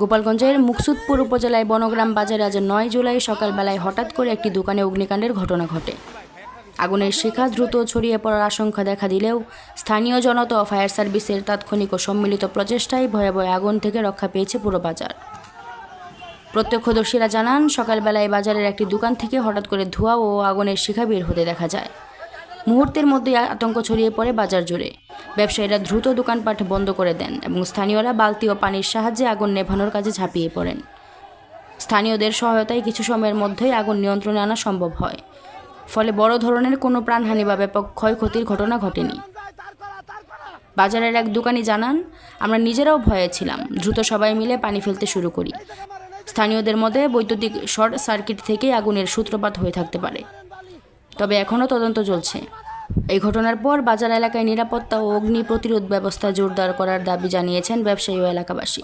গোপালগঞ্জের মুকসুদপুর উপজেলায় বনগ্রাম বাজারে আজ নয় জুলাই সকালবেলায় হঠাৎ করে একটি দোকানে অগ্নিকাণ্ডের ঘটনা ঘটে। আগুনের শিখা দ্রুত ছড়িয়ে পড়ার আশঙ্কা দেখা দিলেও স্থানীয় জনতা ও ফায়ার সার্ভিসের তাৎক্ষণিক ও সম্মিলিত প্রচেষ্টায় ভয়ে ভয়ে আগুন থেকে রক্ষা পেয়েছে পুরো বাজার। প্রত্যক্ষদর্শীরা জানান, সকালবেলায় বাজারের একটি দোকান থেকে হঠাৎ করে ধোঁয়া ও আগুনের শিখা বের হতে দেখা যায়। মুহূর্তের মধ্যেই আতঙ্ক ছড়িয়ে পড়ে বাজার জুড়ে। ব্যবসায়ীরা দ্রুত দোকানপাট বন্ধ করে দেন এবং স্থানীয়রা বালতি ও পানির সাহায্যে আগুন নেভানোর কাজে ঝাঁপিয়ে পড়েন। স্থানীয়দের সহায়তায় কিছু সময়ের মধ্যেই আগুন নিয়ন্ত্রণে আনা সম্ভব হয়। ফলে বড় ধরনের কোনো প্রাণহানি বা ব্যাপক ক্ষয়ক্ষতির ঘটনা ঘটেনি। বাজারের এক দোকানি জানান, আমরা নিজেরাও ভয়ে ছিলাম। দ্রুত সবাই মিলে পানি ফেলতে শুরু করি। স্থানীয়দের মধ্যে বৈদ্যুতিক শর্ট সার্কিট থেকেই আগুনের সূত্রপাত হয়ে থাকতে পারে। তবে এখনও তদন্ত চলছে। এই ঘটনার পর বাজার এলাকায় নিরাপত্তা ও অগ্নি প্রতিরোধ ব্যবস্থা জোরদার করার দাবি জানিয়েছেন ব্যবসায়ী ও এলাকাবাসী।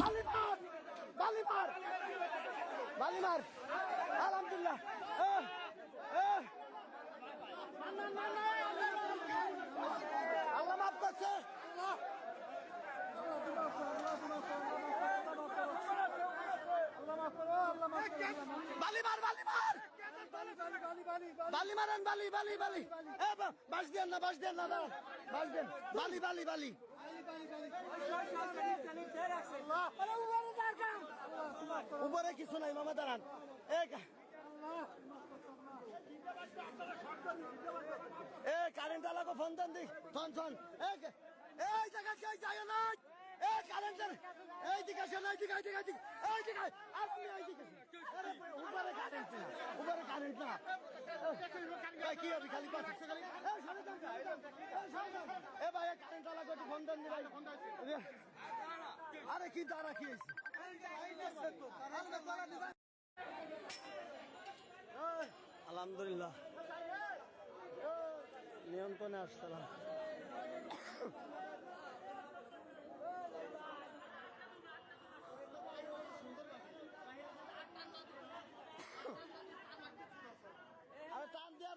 বালি মারেন, বালি বালি বালি। এ, বা- বাঁশ দেন না, বাঁশ দেন না না বাঁশ দেন। বালি বালি বালি। উপরে কিছু নাই, মামা, দাঁড়ান। এ কারেন্ট আলাগো ফোন দেন দি, ফোন ফোন। এই জায়গা কে যায় না। এ কারেন্টের এই দিকে এই দিকে এই দিকে এই দিকে। এই দিকে আপনি এই দিকে আসেন। আরে উপরে কারেন্ট না আরে কি দাঁড়া কি আলহামদুলিল্লাহ। নিয়ন্ত্রণে আসসালাম